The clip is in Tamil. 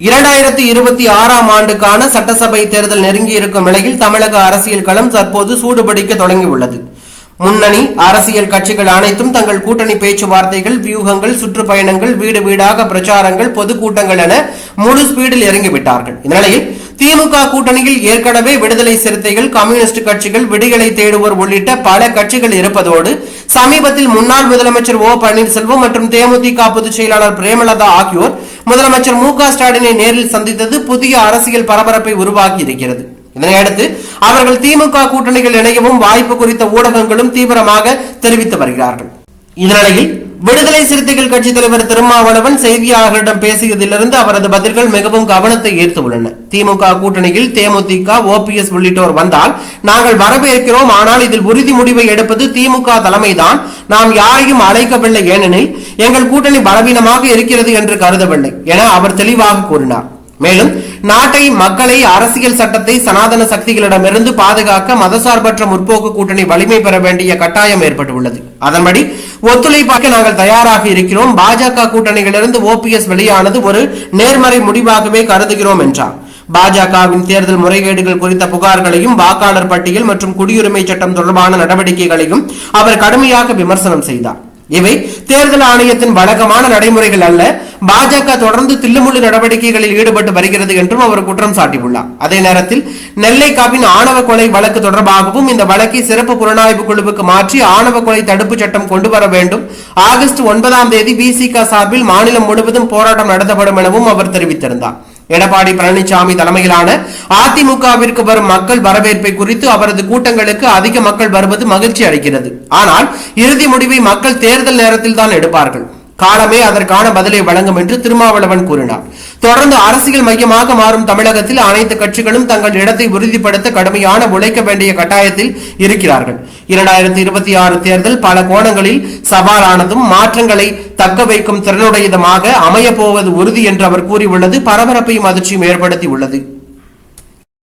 இரண்டாயிரத்தி இருபத்தி ஆறாம் ஆண்டுக்கான சட்டசபை தேர்தல் நெருங்கி இருக்கும் நிலையில் தமிழக அரசியல் களம் தற்போது சூடுபிடிக்க தொடங்கியுள்ளது. முன்னணி அரசியல் கட்சிகள் அனைத்தும் தங்கள் கூட்டணி பேச்சுவார்த்தைகள் வியூகங்கள் சுற்றுப்பயணங்கள் வீடு வீடாக பிரச்சாரங்கள் பொதுக்கூட்டங்கள் என முழு ஸ்பீடில் இறங்கிவிட்டார்கள். இந்நிலையில் திமுக கூட்டணியில் ஏற்கனவே விடுதலை சிறுத்தைகள் கம்யூனிஸ்ட் கட்சிகள் விடுகளை தேடுவோர் உள்ளிட்ட பல கட்சிகள் இருப்பதோடு சமீபத்தில் முன்னாள் முதலமைச்சர் ஓ பன்னீர்செல்வம் மற்றும் தேமுதிக பொதுச் செயலாளர் பிரேமலதா ஆகியோர் முதலமைச்சர் மு க ஸ்டாலினை நேரில் சந்தித்தது புதிய அரசியல் பரபரப்பை உருவாக்கி இருக்கிறது. இதனையடுத்து அவர்கள் திமுக கூட்டணிகள் இணையவும் வாய்ப்பு குறித்த ஊடகங்களும் தீவிரமாக தெரிவித்து வருகிறார்கள். இந்நிலையில் விடுதலை சிறுத்தைகள் கட்சி தலைவர் திருமாவளவன் செய்தியாளர்களிடம் பேசியதிலிருந்து அவரது பதில்கள் மிகவும் கவனத்தை ஈர்த்து உள்ளன திமுக கூட்டணியில் தேமுதிக ஓபிஎஸ் உள்ளிட்டோர் வந்தால் நாங்கள் வரவேற்கிறோம். ஆனால் இதில் உறுதி முடிவை எடுப்பது திமுக தலைமைதான். நாம் யாரையும் அழைக்கவில்லை ஏனெனில் எங்கள் கூட்டணி பலவீனமாக இருக்கிறது என்று கருதவில்லை என அவர் தெளிவாக கூறினார். மேலும் நாட்டை மக்களை அரசியல் சட்டத்தை சனாதன சக்திகளிடமிருந்து பாதுகாக்க மதசார்பற்ற முற்போக்கு கூட்டணி வலிமை பெற வேண்டிய கட்டாயம் ஏற்பட்டுள்ளது. அதன்படி ஒத்துழைப்பாக நாங்கள் தயாராக இருக்கிறோம். பாஜக கூட்டணியிலிருந்து ஓபிஎஸ் வெளியானது ஒரு நேர்மறை முடிவாகவே கருதுகிறோம் என்றார். பாஜகவின் தேர்தல் முறைகேடுகள் குறித்த புகார்களையும் வாக்காளர் பட்டியல் மற்றும் குடியுரிமை சட்டம் தொடர்பான நடவடிக்கைகளையும் அவர் கடுமையாக விமர்சனம் செய்தார். இவை தேர்தல் ஆணையத்தின் வழக்கமான நடைமுறைகள் அல்ல. பாஜக தொடர்ந்து தில்லுமுள்ளு நடவடிக்கைகளில் ஈடுபட்டு வருகிறது என்றும் அவர் குற்றம் சாட்டியுள்ளார். அதே நேரத்தில் நெல்லை காப்பின் ஆணவ கொலை வழக்கு தொடர்பாகவும் இந்த வழக்கை சிறப்பு புலனாய்வு குழுவுக்கு மாற்றி ஆணவ கொலை தடுப்பு சட்டம் கொண்டு வர வேண்டும். ஆகஸ்ட் ஒன்பதாம் தேதி விசிக சார்பில் மாநிலம் முழுவதும் போராட்டம் நடத்தப்படும் எனவும் அவர் தெரிவித்திருந்தார். எடப்பாடி பழனிசாமி தலைமையிலான அதிமுகவிற்கு வரும் மக்கள் வரவேற்பை குறித்து அவரது கூட்டங்களுக்கு அதிக மக்கள் வருவது மகிழ்ச்சி அளிக்கிறது. ஆனால் இறுதி முடிவை மக்கள் தேர்தல் நேரத்தில் தான் எடுப்பார்கள். காலமே அதற்கான பதிலை வழங்கும் என்று திருமாவளவன் கூறினார். தொடர்ந்து அரசியல் மையமாக மாறும் தமிழகத்தில் அனைத்து கட்சிகளும் தங்கள் இடத்தை உறுதிப்படுத்த கடுமையான உழைக்க வேண்டிய கட்டாயத்தில் இருக்கிறார்கள். இரண்டாயிரத்தி இருபத்தி ஆறு தேர்தல் பல கோணங்களில் சவாலானதும் மாற்றங்களை தக்க வைக்கும் திறனுடையதுமாக அமையப்போவது உறுதி என்று அவர் கூறியுள்ளது. பரபரப்பையும் அதிர்ச்சியும் ஏற்படுத்தி உள்ளது